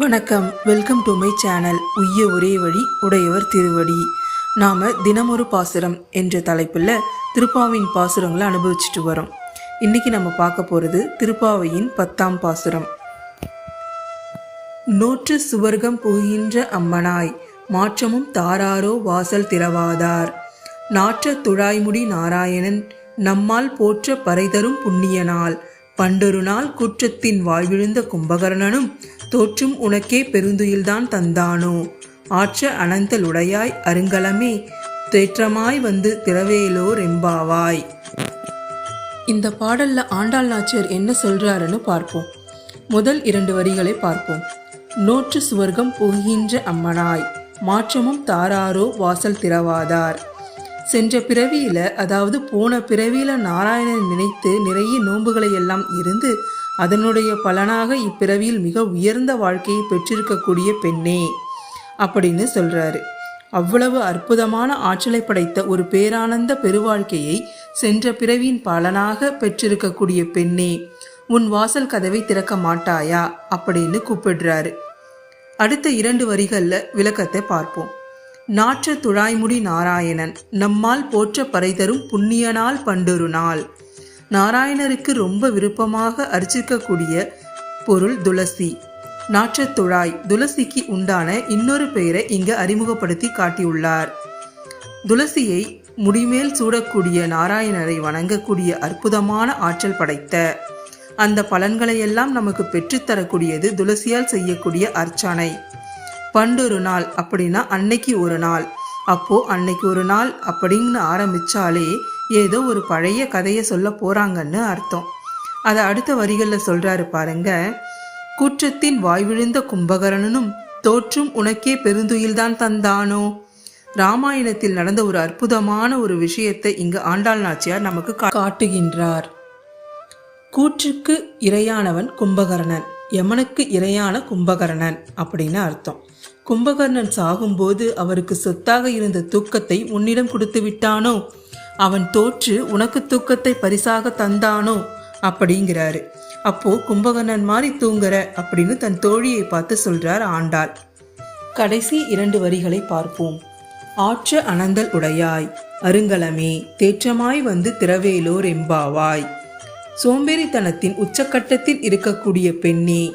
வணக்கம். Welcome to my channel உய்ய ஒரே வழி உடையவர் திருவடி. நாம தினமொரு பாசுரம் என்ற தலைப்பில் திருப்பாவின் பாசுரங்களை அனுபவிச்சுட்டு வரோம். இன்னைக்கு நம்ம பார்க்க போகிறது திருப்பாவையின் பத்தாம் பாசுரம். நோற்று சுவர்க்கம் புகின்ற அம்மனாய் மாற்றமும் தாராரோ வாசல் திறவாதார். நாற்ற துழாய்முடி நாராயணன் நம்மால் போற்ற பறைதரும் புண்ணியனால். பண்டொரு நாள் குற்றத்தின் வாழ்விழுந்த கும்பகர்ணனும் தோற்றும் உனக்கே பெருந்துயில்தான் தந்தானோ? ஆற்ற அனந்தலுடையாய் அருங்கலமே தேற்றமாய் வந்து திறவேலோ ரெம்பாவாய் இந்த பாடல்ல ஆண்டாள் நாச்சியார் என்ன சொல்றாருன்னு பார்ப்போம். முதல் இரண்டு வரிகளை பார்ப்போம். நோற்று சுவர்க்கம் புகுகின்ற அம்மனாய் மாற்றமும் தாராரோ வாசல் திறவாதார். சென்ற பிறவியில அதாவது போன பிறவியில நாராயணன் நினைத்து நிறைய நோன்புகளை எல்லாம் இருந்து அதனுடைய பலனாக இப்பிறவியில் மிக உயர்ந்த வாழ்க்கையை பெற்றிருக்கக்கூடிய பெண்ணே அப்படின்னு சொல்றாரு. அவ்வளவு அற்புதமான ஆற்றலை படைத்த ஒரு பேரானந்த பெருவாழ்க்கையை சென்ற பிறவியின் பலனாக பெற்றிருக்கக்கூடிய பெண்ணே உன் வாசல் கதவை திறக்க மாட்டாயா? அப்படின்னு கூப்பிடுறாரு. அடுத்த இரண்டு வரிகளில் விளக்கத்தை பார்ப்போம். நாற்ற துழாய்முடி நாராயணன் நம்மால் போற்ற பறைதரும் புண்ணிய புண்ணியனால் பண்டொரு நாள். நாராயணருக்கு ரொம்ப விருப்பமாக அர்ச்சிக்கக்கூடிய பொருள் துளசி. நாற்றத் துழாய் துளசிக்கு உண்டான இன்னொரு பெயரை இங்கு அறிமுகப்படுத்தி காட்டியுள்ளார். துளசியை முடிமேல் சூடக்கூடிய நாராயணரை வணங்கக்கூடிய அற்புதமான ஆற்றல் படைத்த. அந்த பலன்களையெல்லாம் நமக்கு பெற்றுத்தரக்கூடியது துளசியால் செய்யக்கூடிய அர்ச்சனை. பண்டொரு நாள் அப்படின்னா அன்னைக்கு ஒரு நாள். அப்போ அன்னைக்கு ஒரு நாள் அப்படின்னு ஆரம்பிச்சாலே ஏதோ ஒரு பழைய கதையை சொல்ல போறாங்கன்னு அர்த்தம். அதை அடுத்த வரிகளில் சொல்றாரு பாருங்க. குற்றத்தின் வாய்விழுந்த கும்பகரணனும் தோற்றும் உனக்கே பெருந்துயில்தான் தந்தானோ? ராமாயணத்தில் நடந்த ஒரு அற்புதமான ஒரு விஷயத்தை இங்கு ஆண்டாள் நாச்சியார் நமக்கு காட்டுகின்றார். கூற்றுக்கு இரையானவன் கும்பகர்ணன். யமனுக்கு இரையான கும்பகர்ணன் அப்படின்னு அர்த்தம். கும்பகர்ணன் சாகும்போது அவருக்கு சொத்தாக இருந்த தூக்கத்தை உன்னிடம் கொடுத்து விட்டானோ? அவன் தோற்று உனக்கு தூக்கத்தை பரிசாக தந்தானோ? அப்படிங்கிறாரு. அப்போ கும்பகர்ணன் மாதிரி தூங்குற அப்படின்னு தன் தோழியை பார்த்து சொல்றார் ஆண்டாள். கடைசி இரண்டு வரிகளை பார்ப்போம். ஆற்ற அனந்தல் உடையாய் அருங்கலமே தேற்றமாய் வந்து திரவேலோர் எம்பாவாய். சோம்பேறித்தனத்தின் உச்சக்கட்டத்தில் இருக்கக்கூடிய பெண்ணே.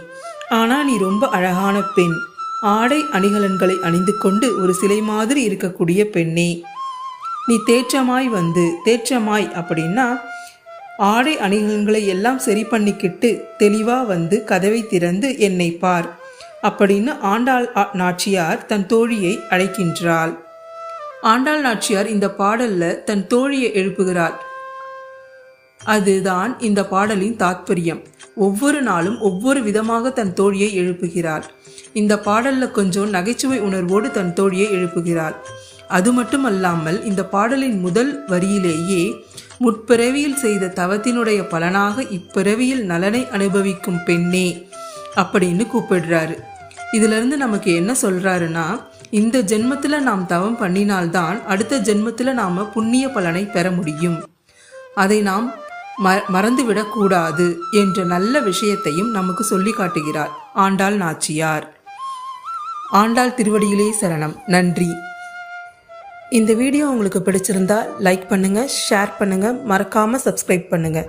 ஆனால் நீ ரொம்ப அழகான பெண். ஆடை அணிகலன்களை அணிந்து கொண்டு ஒரு சிலை மாதிரி இருக்கக்கூடிய பெண்ணே. நீ தேற்றமாய் வந்து தேற்றமாய் அப்படின்னா ஆடை அணிகலன்களை எல்லாம் சரி பண்ணிக்கிட்டு தெளிவாக வந்து கதவை திறந்து என்னை பார் அப்படின்னு ஆண்டாள் ஆ- நாச்சியார் தன் தோழியை அழைக்கின்றாள். ஆண்டாள் நாச்சியார் இந்த பாடல்ல தன் தோழியை எழுப்புகிறாள். அதுதான் இந்த பாடலின் தாத்பரியம். ஒவ்வொரு நாளும் ஒவ்வொரு விதமாக தன் தோழியை எழுப்புகிறாள். இந்த பாடலில் கொஞ்சம் நகைச்சுவை உணர்வோடு தன் தோழியை எழுப்புகிறாள். அது மட்டுமல்லாமல் இந்த பாடலின் முதல் வரியிலேயே முற்பிறவியில் செய்த தவத்தினுடைய பலனாக இப்பிறவியில் நலனை அனுபவிக்கும் பெண்ணே அப்படின்னு கூப்பிடுறாரு. இதிலிருந்து நமக்கு என்ன சொல்றாருன்னா இந்த ஜென்மத்தில் நாம் தவம் பண்ணினால்தான் அடுத்த ஜென்மத்தில் நாம புண்ணிய பலனை பெற முடியும். அதை நாம் ம மறந்துவிடக்கூடாது என்ற நல்ல விஷயத்தையும் நமக்கு சொல்லி காட்டுகிறார் ஆண்டாள் நாச்சியார். ஆண்டாள் திருவடியிலே சரணம். நன்றி. இந்த வீடியோ உங்களுக்கு பிடிச்சிருந்தா லைக் பண்ணுங்கள் ஷேர் பண்ணுங்கள் மறக்காமல் சப்ஸ்கிரைப் பண்ணுங்கள்